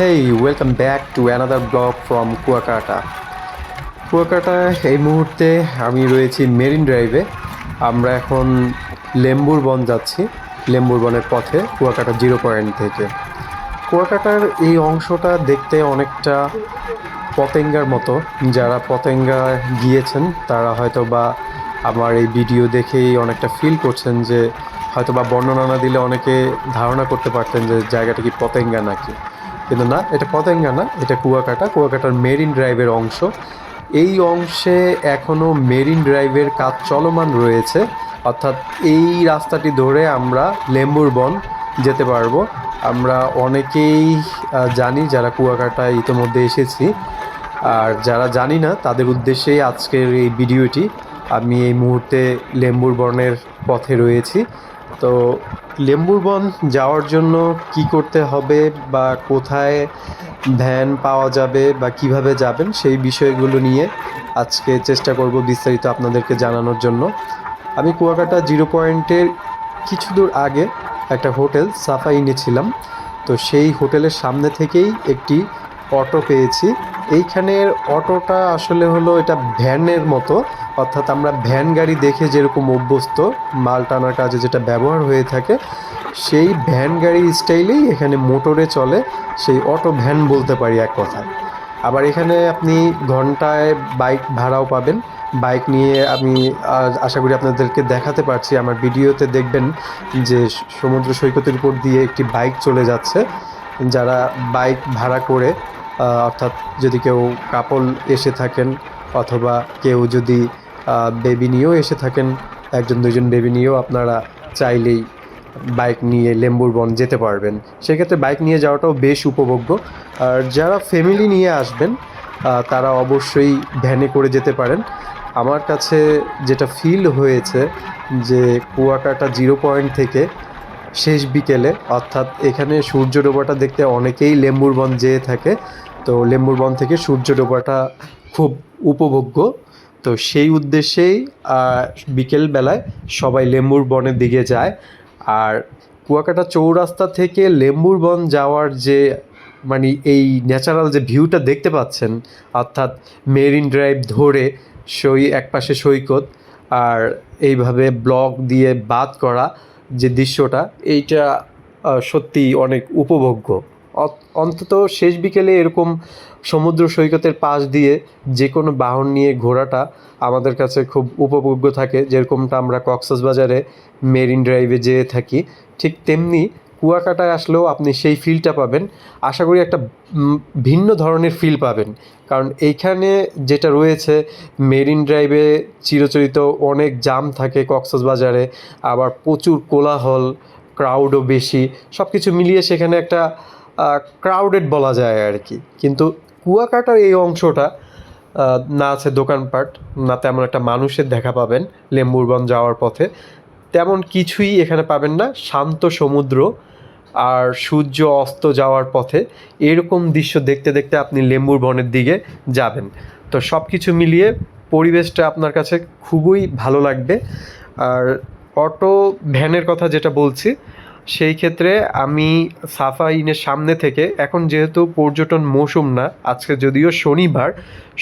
Hey, welcome back to another blog from Kuakata Kuakata এই মুহূর্তে আমি রয়েছি মেরিন ড্রাইভে আমরা এখন লেম্বুর বন যাচ্ছি লেম্বুর বনের পথে কুয়াকাটা জিরো পয়েন্ট থেকে। কুয়াকাটার এই অংশটা দেখতে অনেকটা পতেঙ্গার মতো। যারা পতেঙ্গা গিয়েছেন তারা হয়তো বা আমার এই ভিডিও দেখেই অনেকটা ফিল করছেন যে হয়তো বা বর্ণনা না দিলে অনেকে ধারণা করতে পারতেন যে জায়গাটা কি পতেঙ্গা নাকি। কিন্তু না, এটা পতেঙ্গা না, এটা কুয়াকাটা। কুয়াকাটার মেরিন ড্রাইভের অংশ। এই অংশে এখনও মেরিন ড্রাইভের কাজ চলমান রয়েছে। অর্থাৎ এই রাস্তাটি ধরে আমরা লেম্বুর বন যেতে পারব। আমরা অনেকেই জানি যারা কুয়াকাটায় ইতিমধ্যে এসেছি। আর যারা জানি না, তাদের উদ্দেশ্যেই আজকের এই ভিডিওটি। আমি এই মুহূর্তে লেম্বুর বনের পথে রয়েছি। তো লেম্বুর বন যাওয়ার জন্য কি করতে হবে বা কোথায় ভ্যান পাওয়া যাবে বা কীভাবে যাবেন সেই বিষয়গুলো নিয়ে আজকে চেষ্টা করব বিস্তারিত আপনাদেরকে জানানোর জন্য। আমি কুয়াকাটা জিরো পয়েন্টের কিছু দূর আগে একটা হোটেল সাফা ছিলাম। তো সেই হোটেলের সামনে থেকেই একটি অটো পেয়েছি। এইখানের অটোটা আসলে হলো এটা ভ্যানের মতো। অর্থাৎ আমরা ভ্যান গাড়ি দেখে যেরকম অভ্যস্ত, মাল টানার কাজে যেটা ব্যবহার হয়ে থাকে, সেই ভ্যান গাড়ি স্টাইলেই এখানে মোটরে চলে, সেই অটো ভ্যান বলতে পারি এক কথায়। আবার এখানে আপনি ঘন্টায় বাইক ভাড়াও পাবেন। বাইক নিয়ে আমি আশা করি আপনাদেরকে দেখাতে পারছি, আমার ভিডিওতে দেখবেন যে সমুদ্র সৈকতের উপর দিয়ে একটি বাইক চলে যাচ্ছে। যারা বাইক ভাড়া করে অর্থাৎ যদি কেউ কাপল এসে থাকেন অথবা কেউ যদি বেবি নিয়েও এসে থাকেন, একজন দুজন বেবি নিয়েও আপনারা চাইলেই বাইক নিয়ে লেম্বুর বন যেতে পারবেন। সেক্ষেত্রে বাইক নিয়ে যাওয়াটাও বেশ উপভোগ্য। আর যারা ফ্যামিলি নিয়ে আসবেন তারা অবশ্যই ভ্যানে করে যেতে পারেন। আমার কাছে যেটা ফিল হয়েছে যে কুয়াকাটা জিরো পয়েন্ট থেকে শেষ বিকেলে, অর্থাৎ এখানে সূর্য ডোবাটা দেখতে অনেকেই লেম্বুর বন যেয়ে থাকে। তো লেম্বুর বন থেকে সূর্য ডোবাটা খুব উপভোগ্য। তো সেই উদ্দেশ্যেই বিকেলবেলায় সবাই লেম্বুর বনের দিকে যায়। আর কুয়াকাটা চৌরাস্তা থেকে লেম্বুর বন যাওয়ার যে মানে এই ন্যাচারাল যে ভিউটা দেখতে পাচ্ছেন, অর্থাৎ মেরিন ড্রাইভ ধরে সই, একপাশে সৈকত, আর এইভাবে ব্লক দিয়ে বাদ করা যে দৃশ্যটা, এইটা সত্যি অনেক উপভোগ্য। অন্তত শেষ বিকেলে এরকম সমুদ্র সৈকতের পাশ দিয়ে যে কোনো বাহন নিয়ে ঘোরাটা আমাদের কাছে খুব উপভোগ্য থাকে। যেরকমটা আমরা কক্সবাজারে মেরিন ড্রাইভে যেয়ে থাকি, ঠিক তেমনি কুয়াকাটায় আসলেও আপনি সেই ফিলটা পাবেন। আশা করি একটা ভিন্ন ধরনের ফিল পাবেন। কারণ এইখানে যেটা রয়েছে, মেরিন ড্রাইভে চিরচরিত অনেক জাম থাকে কক্সবাজারে, আবার প্রচুর কোলাহল ক্রাউডও বেশি সব কিছু মিলিয়ে সেখানে একটা ক্রাউডেড বলা যায় আর কি কিন্তু কুয়াকাটার এই অংশটা না আছে দোকানপাট, না তেমন একটা মানুষের দেখা পাবেন লেম্বুরবন যাওয়ার পথে। তেমন কিছুই এখানে পাবেন না, শান্ত সমুদ্র আর সূর্য অস্ত যাওয়ার পথে এরকম দৃশ্য দেখতে দেখতে আপনি লেম্বুর বনের দিকে যাবেন। তো সব কিছু মিলিয়ে পরিবেশটা আপনার কাছে খুবই ভালো লাগবে। আর অটো ভ্যানের কথা যেটা বলছি সেই ক্ষেত্রে আমি সাফা ইনের সামনে থেকে, এখন যেহেতু পর্যটন মৌসুম না, আজকে যদিও শনিবার,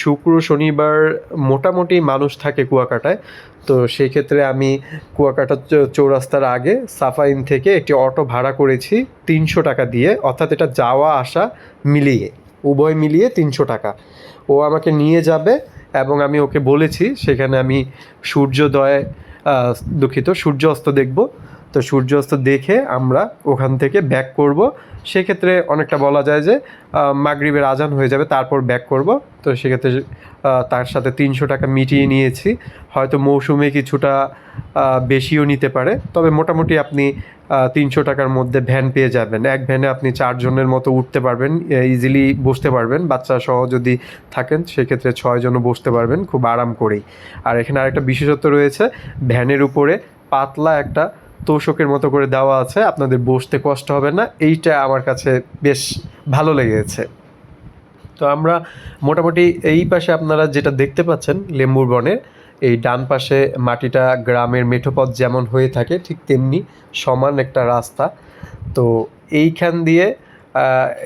শুক্র, শনিবার মোটামুটি মানুষ থাকে কুয়াকাটায়, তো সেই ক্ষেত্রে আমি কুয়াকাটা চৌরাস্তার আগে সাফাইন থেকে একটি অটো ভাড়া করেছি তিনশো টাকা দিয়ে, অর্থাৎ এটা যাওয়া, আসা মিলিয়ে, উভয় মিলিয়ে তিনশো টাকা। ও আমাকে নিয়ে যাবে এবং আমি ওকে বলেছি, সেখানে আমি সূর্যোদয় দুঃখিত সূর্য অস্ত দেখব। তো সূর্য অস্ত দেখে আমরা ওখান থেকে ব্যাক করব। সেক্ষেত্রে অনেকটা বলা যায় যে মাগরিবের আজান হয়ে যাবে, তারপর ব্যাক করব। তো সেক্ষেত্রে তার সাথে তিনশো টাকা মিটিয়ে নিয়েছি। হয়তো মৌসুমে কিছুটা বেশিও নিতে পারে। তবে মোটামুটি আপনি তিনশো টাকার মধ্যে ভ্যান পেয়ে যাবেন। এক ভ্যানে আপনি চারজনের মতো উঠতে পারবেন ইজিলি বসতে পারবেন। বাচ্চা সহ যদি থাকেন, সেক্ষেত্রে ছয়জনও বসতে পারবেন, খুব আরাম করেই। আর এখানে আরেকটা বিশেষত্ব রয়েছে ভ্যানের উপরে পাতলা একটা তোষকের মতো করে দেওয়া আছে, আপনাদের বসতে কষ্ট হবে না। এইটা আমার কাছে বেশ ভালো লেগেছে। তো আমরা মোটামুটি এই পাশে আপনারা যেটা দেখতে পাচ্ছেন, লেম্বুর বনের, এই ডান পাশে মাটিটা গ্রামের মেঠোপথ যেমন হয়ে থাকে, ঠিক তেমনি সমান একটা রাস্তা। তো এইখান দিয়ে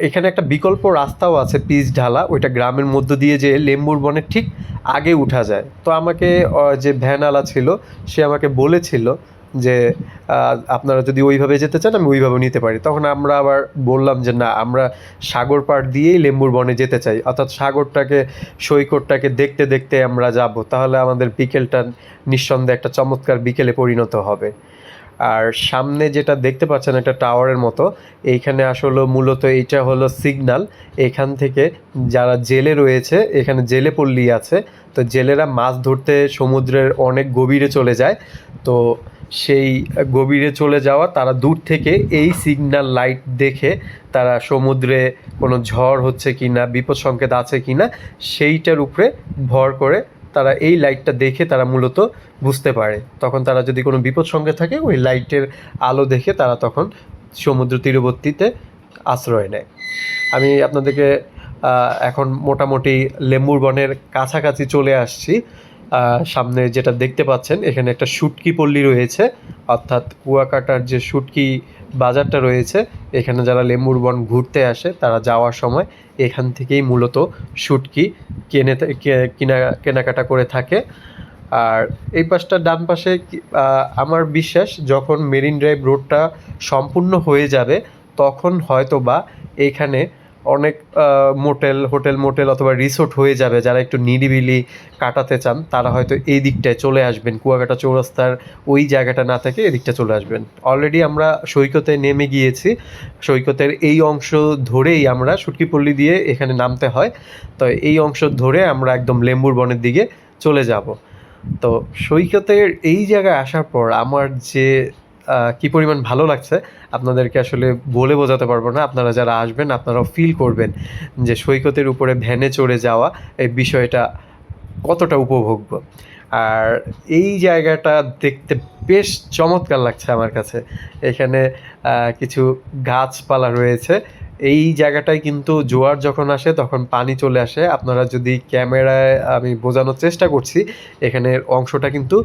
এখানে একটা বিকল্প রাস্তাও আছে পিচ ঢালা, ওইটা গ্রামের মধ্য দিয়ে যে লেম্বুর বনের ঠিক আগে উঠা যায়। তো আমাকে যে ভ্যানওয়ালা ছিল, সে আমাকে বলেছিল যে আপনারা যদি ওইভাবে যেতে চান, আমি ওইভাবে নিতে পারি। তখন আমরা আবার বললাম যে, না, আমরা সাগর পাড় দিয়েই লেম্বুর বনে যেতে চাই। অর্থাৎ সাগরটাকে, সৈকতটাকে দেখতে দেখতে আমরা যাব। তাহলে আমাদের বিকেলটা নিঃসন্দেহে একটা চমৎকার বিকেলে পরিণত হবে। আর সামনে যেটা দেখতে পাচ্ছেন, একটা টাওয়ারের মতো। এইখানে আসলে মূলত এইটা হলো সিগন্যাল এখান থেকে যারা জেলে রয়েছে, এখানে জেলে পল্লী আছে, তো জেলেরা মাছ ধরতে সমুদ্রের অনেক গভীরে চলে যায়। তো সেই গভীরে চলে যাওয়া, তারা দূর থেকে এই সিগন্যাল লাইট দেখে তারা সমুদ্রে কোনো ঝড় হচ্ছে কি না বিপদ সংকেত আছে কি না সেইটার উপরে ভর করে তারা এই লাইটটা দেখে তারা মূলত বুঝতে পারে। তখন তারা যদি কোনো বিপদ সঙ্গে থাকে, ওই লাইটের আলো দেখে তারা তখন সমুদ্র তীরবর্তীতে আশ্রয় নেয়। আমি আপনাদেরকে এখন মোটামুটি লেম্বুর বনের কাছাকাছি চলে আসছি। সামনে যেটা দেখতে পাচ্ছেন, এখানে একটা শুটকি পল্লী রয়েছে। অর্থাৎ কুয়াকাটার যে শুটকি বাজারটা রয়েছে, এখানে যারা লেম্বুর বন ঘুরতে আসে, তারা যাওয়ার সময় এখান থেকেই মূলত শুটকি কেনে কিনা, কেনাকাটা করে থাকে। আর এই পাশটা ডান পাশে আমার বিশ্বাস যখন মেরিন ড্রাইভ রোডটা সম্পূর্ণ হয়ে যাবে, তখন হয়তো বা এইখানে অনেক মোটেল, হোটেল মোটেল অথবা রিসোর্ট হয়ে যাবে যারা একটু নিরিবিলি কাটাতে চান, তারা হয়তো এই দিকটায় চলে আসবেন, কুয়াকাটা চৌরাস্তার ওই জায়গাটা না থেকে এদিকটা চলে আসবেন। অলরেডি আমরা সৈকতে নেমে গিয়েছি, সৈকতের এই অংশ ধরেই আমরা সুটকিপল্লি দিয়ে এখানে নামতে হয়, তো এই অংশ ধরে আমরা একদম লেম্বুর বনের দিকে চলে যাব। তো সৈকতের এই জায়গায় আসার পর আমার যে কি পরিমাণ ভালো লাগছে, আপনাদেরকে আসলে বলে বোঝাতে পারব না। আপনারা যারা আসবেন, আপনারাও ফিল করবেন যে সৈকতের উপরে ভ্যানে চড়ে যাওয়া এই বিষয়টা কতটা উপভোগ্য। আর এই জায়গাটা দেখতে বেশ চমৎকার লাগছে আমার কাছে। এখানে কিছু গাছপালা রয়েছে। এই জায়গাটায় কিন্তু জোয়ার যখন আসে, তখন পানি চলে আসে। আপনারা যদি ক্যামেরায় আমি বোঝানোর চেষ্টা করছি এখানের অংশটা কিন্তু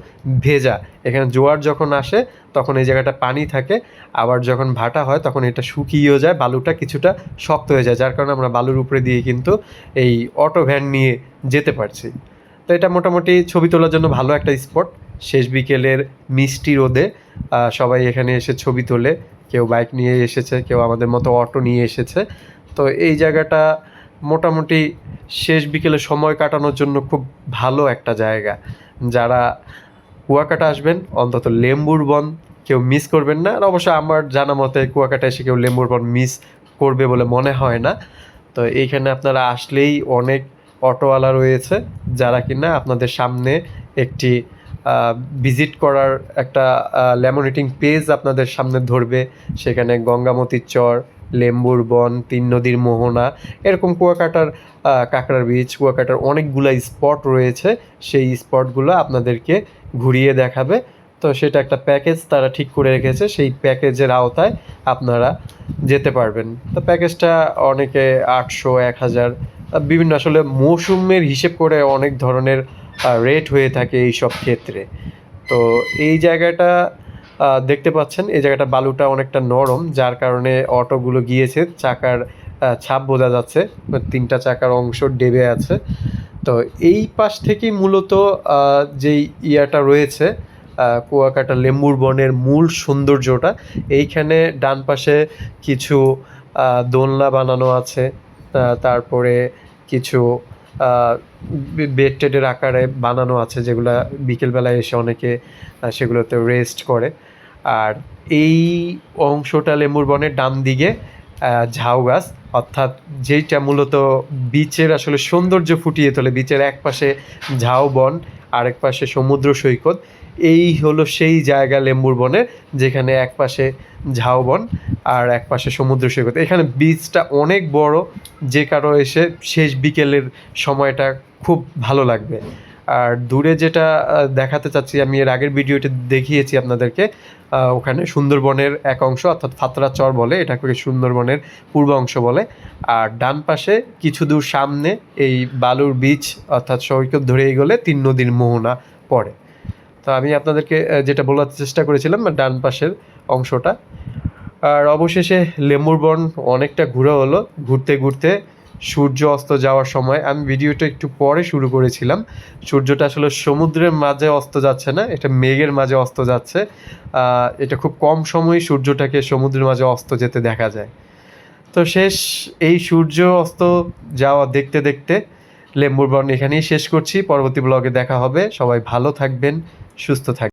ভেজা। এখানে জোয়ার যখন আসে, তখন এই জায়গাটা পানি থাকে। আবার যখন ভাটা হয়, তখন এটা শুকিয়েও যায়, বালুটা কিছুটা শক্ত হয়ে যায়। যার কারণে আমরা বালুর উপরে দিয়ে কিন্তু এই অটো ভ্যান নিয়ে যেতে পারছি। তো এটা মোটামুটি ছবি তোলার জন্য ভালো একটা স্পট। শেষ বিকেলের মিষ্টি রোদে সবাই এখানে এসে ছবি তোলে। কেউ বাইক নিয়ে এসেছে, কেউ আমাদের মতো অটো নিয়ে এসেছে। তো এই জায়গাটা মোটামুটি শেষ বিকেলে সময় কাটানোর জন্য খুব ভালো একটা জায়গা। যারা কুয়াকাটা আসবেন, অন্তত লেম্বুর বন কেউ মিস করবেন না। আর অবশ্য আমার জানা মতে কুয়াকাটা এসে কেউ লেম্বুর বন মিস করবে বলে মনে হয় না। তো এইখানে আপনারা আসলেই অনেক অটোওয়ালা রয়েছে, যারা কিনা আপনাদের সামনে একটি ভিজিট করার একটা ল্যামোনেটিং পেজ আপনাদের সামনে ধরবে। সেখানে গঙ্গামতির চর, লেম্বুর বন, তিন নদীর মোহনা, এরকম কুয়াকাটার কাঁকড়ার বীচ কুয়াকাটার অনেকগুলো স্পট রয়েছে। সেই স্পটগুলো আপনাদেরকে ঘুরিয়ে দেখাবে। তো সেটা একটা প্যাকেজ তারা ঠিক করে রেখেছে। সেই প্যাকেজের আওতায় আপনারা যেতে পারবেন। তো প্যাকেজটা অনেকে আটশো, এক হাজার বিভিন্ন আসলে মৌসুমের হিসেব করে অনেক ধরনের রেট হয়ে থাকে এই সব ক্ষেত্রে। তো এই জায়গাটা দেখতে পাচ্ছেন, এই জায়গাটা বালুটা অনেকটা নরম, যার কারণে অটোগুলো গিয়েছে, চাকার ছাপ বোঝা যাচ্ছে, তিনটা চাকার অংশ ডেবে আছে। তো এই পাশ থেকেই মূলত যেই ইয়াটা রয়েছে কুয়াকাটা লেম্বুর বনের মূল সৌন্দর্যটা, এইখানে ডান পাশে কিছু দোলনা বানানো আছে তারপরে কিছু বেড টেডের আকারে বানানো আছে, যেগুলো বিকেলবেলায় এসে অনেকে সেগুলোতে রেস্ট করে। আর এই অংশটা লেমুর বনের ডান দিকে ঝাউ গাছ, অর্থাৎ যেইটা মূলত বিচের আসলে সৌন্দর্য ফুটিয়ে তোলে, বিচের এক পাশে ঝাউ বন, আরেক পাশে সমুদ্র সৈকত এই হলো সেই জায়গা লেম্বুর বনের, যেখানে এক পাশে ঝাউবন আর এক পাশে সমুদ্র সৈকত। এখানে বীজটা অনেক বড়, যে কারও এসে শেষ বিকেলের সময়টা খুব ভালো লাগবে। আর দূরে যেটা দেখাতে চাচ্ছি, আমি এর আগের ভিডিওতে দেখিয়েছি আপনাদেরকে ওখানে সুন্দরবনের এক অংশ, অর্থাৎ ফাতরা চর বলে, এটাকে সুন্দরবনের পূর্ব অংশ বলে। আর ডান পাশে কিছু দূর সামনে এই বালুর বীচ অর্থাৎ সৈকত ধরে এগোলে তিন নদীর মোহনা পড়ে। তো আমি আপনাদেরকে যেটা বলার চেষ্টা করেছিলাম, ডান পাশের অংশটা। আর অবশেষে লেম্বুর বন অনেকটা ঘোরা হলো। ঘুরতে ঘুরতে সূর্য অস্ত যাওয়ার সময় আমি ভিডিওটা একটু পরে শুরু করেছিলাম। সূর্যটা আসলে সমুদ্রের মাঝে অস্ত যাচ্ছে না, এটা মেঘের মাঝে অস্ত যাচ্ছে। এটা খুব কম সময়ই সূর্যটাকে সমুদ্রের মাঝে অস্ত যেতে দেখা যায়। তো শেষ, এই সূর্য অস্ত যাওয়া দেখতে দেখতে লেম্বুর এখানেই শেষ করছি। পরবর্তী ব্লগে দেখা হবে। সবাই ভালো থাকবেন। সুস্থ থাকবেন